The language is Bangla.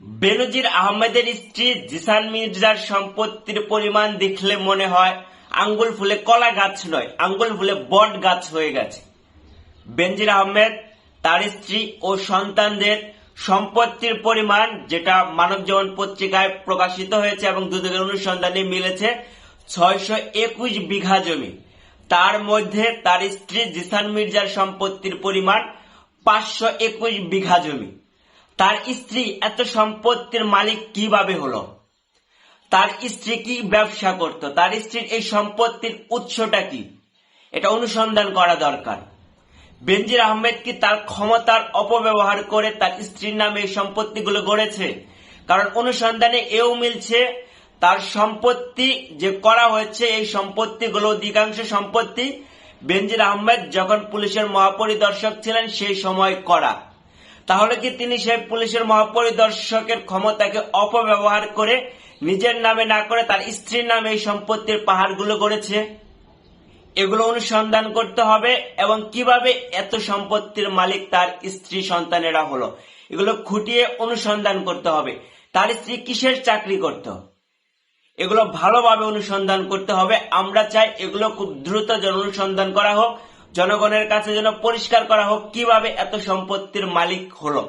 বেনজির আহমেদের স্ত্রী জিসান মির্জার সম্পত্তির পরিমাণ দেখলে মনে হয় আঙ্গুল ফুলে কলা গাছ নয়, আঙ্গুল ফুলে বট গাছ হয়ে গেছে। বেনজির আহমেদ তার স্ত্রী ও সন্তানদের সম্পত্তির পরিমাণ, যেটা মানব জীবন পত্রিকায় প্রকাশিত হয়েছে এবং দুদকের অনুসন্ধানে মিলেছে, ছয়শো একুশ বিঘা জমি। তার মধ্যে তার স্ত্রী জিসান মির্জার সম্পত্তির পরিমাণ পাঁচশো একুশ বিঘা জমি। তার স্ত্রী এত সম্পত্তির মালিক কীভাবে হলো? তার স্ত্রী কি ব্যবসা করত? তার স্ত্রীর এই সম্পত্তির উৎসটা কি? এটা অনুসন্ধান করা দরকার। বেনজির আহমেদ কি তার ক্ষমতার অপব্যবহার করে তার স্ত্রীর নামে এই সম্পত্তিগুলো গড়েছে? কারণ অনুসন্ধানে এও মিলছে, তার সম্পত্তি যে করা হয়েছে, এই সম্পত্তিগুলো অধিকাংশ সম্পত্তি বেনজির আহমেদ যখন পুলিশের মহাপরিদর্শক ছিলেন, সেই সময় করা। তাহলে কি তিনি সেই পুলিশের মহাপরিদর্শকের ক্ষমতাকে অপব্যবহার করে নিজের নামে না করে তার স্ত্রীর নামে এই সম্পত্তির পাহাড়গুলো গড়েছে? এগুলো অনুসন্ধান করতে হবে এবং কীভাবে এত সম্পত্তির মালিক তার স্ত্রী সন্তানেরা হলো? এগুলো খুঁটিয়ে অনুসন্ধান করতে হবে। তার স্ত্রী কিসের চাকরি করত? এগুলো ভালোভাবে অনুসন্ধান করতে হবে। আমরা চাই এগুলো খুব দ্রুত অনুসন্ধান করা হোক। জনগণের কাছে যেন পরিষ্কার করা হোক কীভাবে এত সম্পত্তির মালিক হলো।